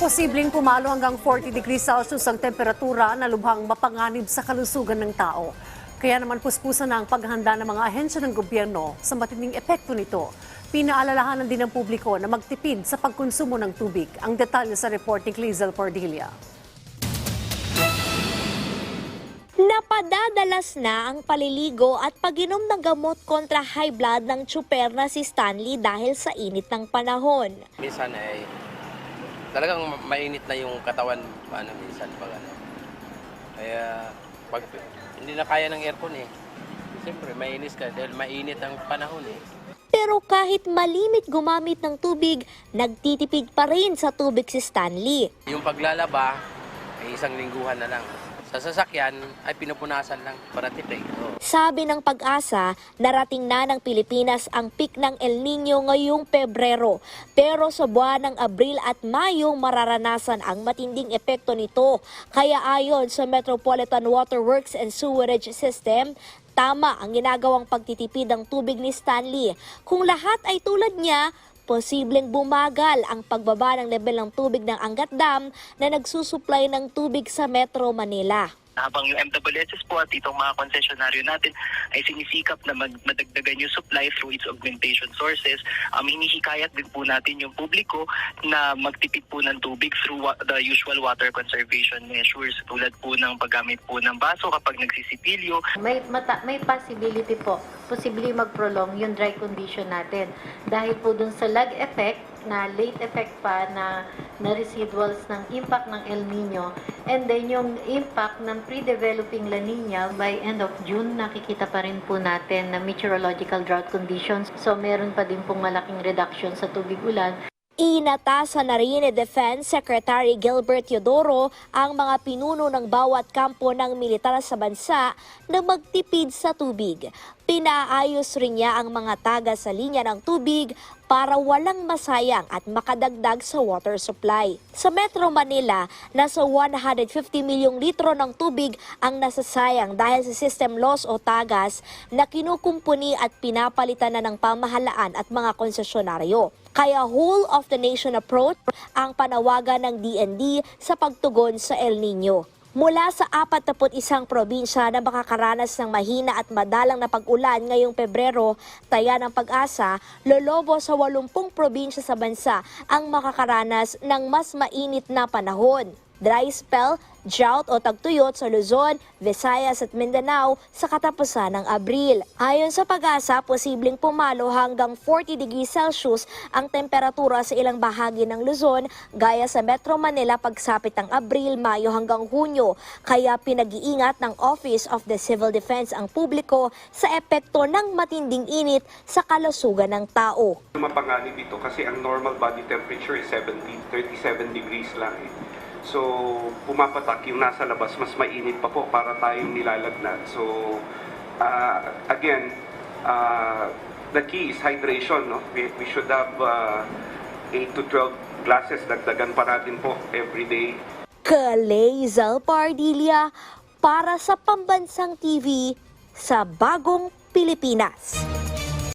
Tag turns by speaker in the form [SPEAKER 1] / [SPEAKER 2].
[SPEAKER 1] Posibleng pumalo hanggang 40 degrees Celsius ang temperatura na lubhang mapanganib sa kalusugan ng tao. Kaya naman puspusan na ang paghanda ng mga ahensya ng gobyerno sa matinding epekto nito. Pinaalalahanan din ng publiko na magtipid sa pagkonsumo ng tubig. Ang detalye sa report ni Clizel Cordelia.
[SPEAKER 2] Napadadalas na ang paliligo at paginom ng gamot kontra high blood ng tsuper na si Stanley dahil sa init ng panahon.
[SPEAKER 3] minsan ay talagang ma- mainit na yung katawan ano minsan pag ano. Kaya pag hindi na kaya ng aircon eh. Siyempre mainis ka dahil mainit ang panahon eh.
[SPEAKER 2] Pero kahit malimit gumamit ng tubig, nagtitipid pa rin sa tubig si Stanley.
[SPEAKER 3] Yung paglalaba ay isang lingguhan na lang. Sa sasakyan ay pinupunasan lang para tipid.
[SPEAKER 2] Sabi ng pag-asa, narating na ng Pilipinas ang peak ng El Nino ngayong Pebrero. Pero sa buwan ng Abril at Mayo, mararanasan ang matinding epekto nito. Kaya ayon sa Metropolitan Water Works and Sewerage System, tama ang ginagawang pagtitipid ng tubig ni Stanley. Kung lahat ay tulad niya, posibleng bumagal ang pagbaba ng level ng tubig ng Angat Dam na nagsusupply ng tubig sa Metro Manila.
[SPEAKER 4] Habang yung MWSS po at itong mga konsesyonaryo natin ay sinisikap na mag- madagdagan yung supply through its augmentation sources, um, hinihikayat din po natin yung publiko na magtipid po ng tubig through wa- the usual water conservation measures tulad po ng paggamit po ng baso kapag nagsisipilyo,
[SPEAKER 5] May, mata, may possibility po, possibly mag-prolong yung dry condition natin. Dahil po dun sa lag effect, na late effect pa na, na residuals ng impact ng El Nino, and then yung impact ng pre-developing La Nina by end of June, nakikita pa rin po natin na meteorological drought conditions. So meron pa din pong malaking reduction sa tubig ulan.
[SPEAKER 2] Inatasan na rin ni Defense Secretary Gilbert Teodoro ang mga pinuno ng bawat kampo ng militar sa bansa na magtipid sa tubig. Pinaayos rin niya ang mga taga sa linya ng tubig para walang masayang at makadagdag sa water supply. Sa Metro Manila, nasa 150 milyong litro ng tubig ang nasasayang dahil sa system loss o tagas na kinukumpuni at pinapalitan na ng pamahalaan at mga konsesyonaryo. Kaya whole of the nation approach ang panawagan ng DND sa pagtugon sa El Nino. Mula sa 41 probinsya na makakaranas ng mahina at madalang na pag-ulan ngayong Pebrero, taya ng pag-asa, lolobo sa 80 probinsya sa bansa ang makakaranas ng mas mainit na panahon. Dry spell, drought o tagtuyot sa Luzon, Visayas at Mindanao sa katapusan ng Abril. Ayon sa pag-asa, posibleng pumalo hanggang 40 degrees Celsius ang temperatura sa ilang bahagi ng Luzon gaya sa Metro Manila pagsapit ng Abril, Mayo hanggang Hunyo. Kaya pinag-iingat ng Office of the Civil Defense ang publiko sa epekto ng matinding init sa kalusugan ng tao.
[SPEAKER 6] Mapanganib ito kasi ang normal body temperature is 17, 37 degrees lang eh. So, pumapatak yung nasa labas, mas mainit pa po para tayong nilalagnat. So, uh, again, uh, the key is hydration. No? We, we should have uh, 8 to 12 glasses, dagdagan pa natin po every day.
[SPEAKER 2] Kalezal Pardilia para sa Pambansang TV sa Bagong Pilipinas.